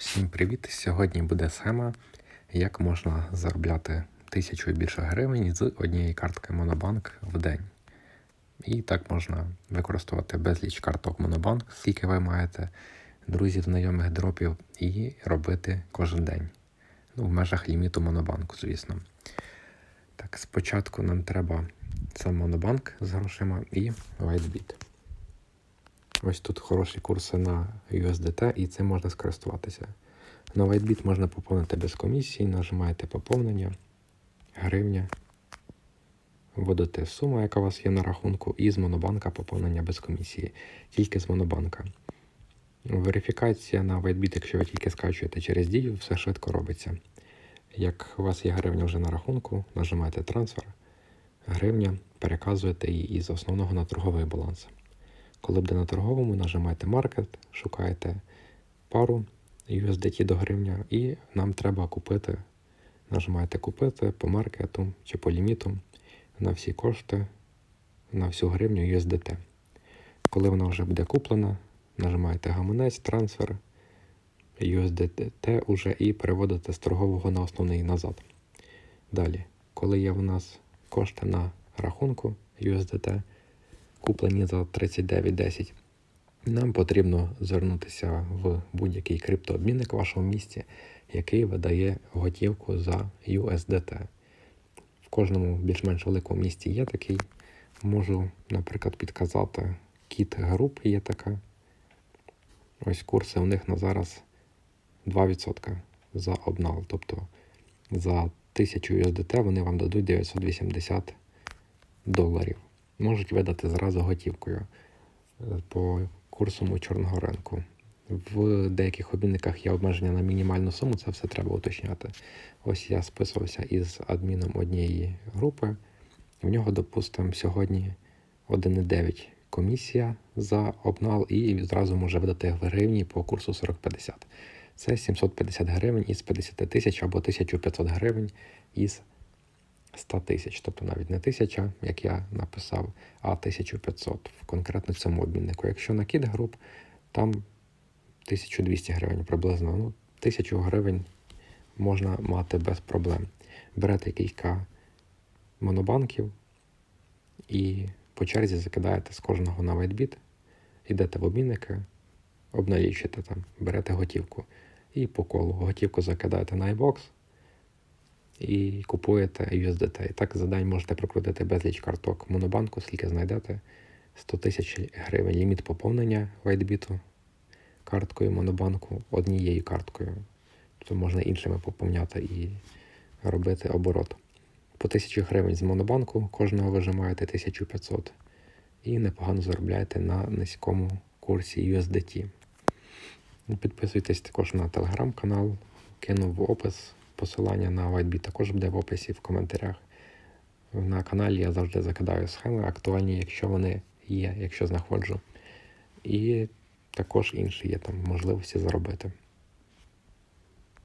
Всім привіт! Сьогодні буде схема, як можна заробляти тисячу і більше гривень з однієї картки Монобанк в день. І так можна використовувати безліч карток Монобанк, скільки ви маєте друзів, знайомих дропів, і робити кожен день. Ну, в межах ліміту Монобанку, звісно. Так, спочатку нам треба сам Монобанк з грошима і WhiteBit. Ось тут хороші курси на USDT, і цим можна скористуватися. На WhiteBit можна поповнити без комісії, нажимаєте поповнення, гривня, вводите суму, яка у вас є на рахунку, і з Монобанка поповнення без комісії, тільки з Монобанка. Верифікація на WhiteBit, якщо ви тільки скачуєте через дію, все швидко робиться. Як у вас є гривня вже на рахунку, нажимаєте трансфер, гривня, переказуєте її із основного на торговий баланс. Коли буде на торговому, нажимаєте Market, шукаєте пару USDT до гривня, і нам треба купити. Нажимаєте купити по маркету чи по ліміту на всі кошти, на всю гривню USDT. Коли вона вже буде куплена, нажимаєте гаманець, трансфер, USDT уже і переводите з торгового на основний назад. Далі, коли є у нас кошти на рахунку USDT, куплені за 39.10. Нам потрібно звернутися в будь-який криптообмінник в вашому місті, який видає готівку за USDT. В кожному більш-менш великому місті є такий. Можу, наприклад, підказати Кіт Груп є така. Ось курси у них на зараз 2% за обнал. Тобто за 1000 USDT вони вам дадуть 980 доларів можуть видати зразу готівкою е, по курсу чорного ринку. В деяких обмінниках є обмеження на мінімальну суму, це все треба уточняти. Ось я списувався із адміном однієї групи. В нього, допустимо, сьогодні 1,9 комісія за обнал і зразу може видати гривні по курсу 4050. Це 750 гривень із 50 тисяч або 1500 гривень із 100 тисяч, тобто навіть не 1000, як я написав, а 1500 в конкретно цьому обміннику. Якщо на кіт груп, там 1200 гривень приблизно. Ну, 1000 гривень можна мати без проблем. Берете кілька монобанків і по черзі закидаєте з кожного на WhiteBit, йдете в обмінники, обналічуєте там, берете готівку. І по колу готівку закидаєте на iBox, і купуєте USDT. І так за день можете прокрутити безліч карток Монобанку, скільки знайдете. 100 тисяч гривень ліміт поповнення WhiteBit карткою Монобанку однією карткою. Тобто можна іншими поповняти і робити оборот. По 1000 гривень з Монобанку кожного вижимаєте 1500 і непогано заробляєте на низькому курсі USDT. Підписуйтесь також на телеграм-канал, кинув в опис. Посилання на WhiteBit також буде в описі в коментарях. На каналі я завжди закидаю схеми, актуальні, якщо вони є, якщо знаходжу. І також інші є там можливості заробити.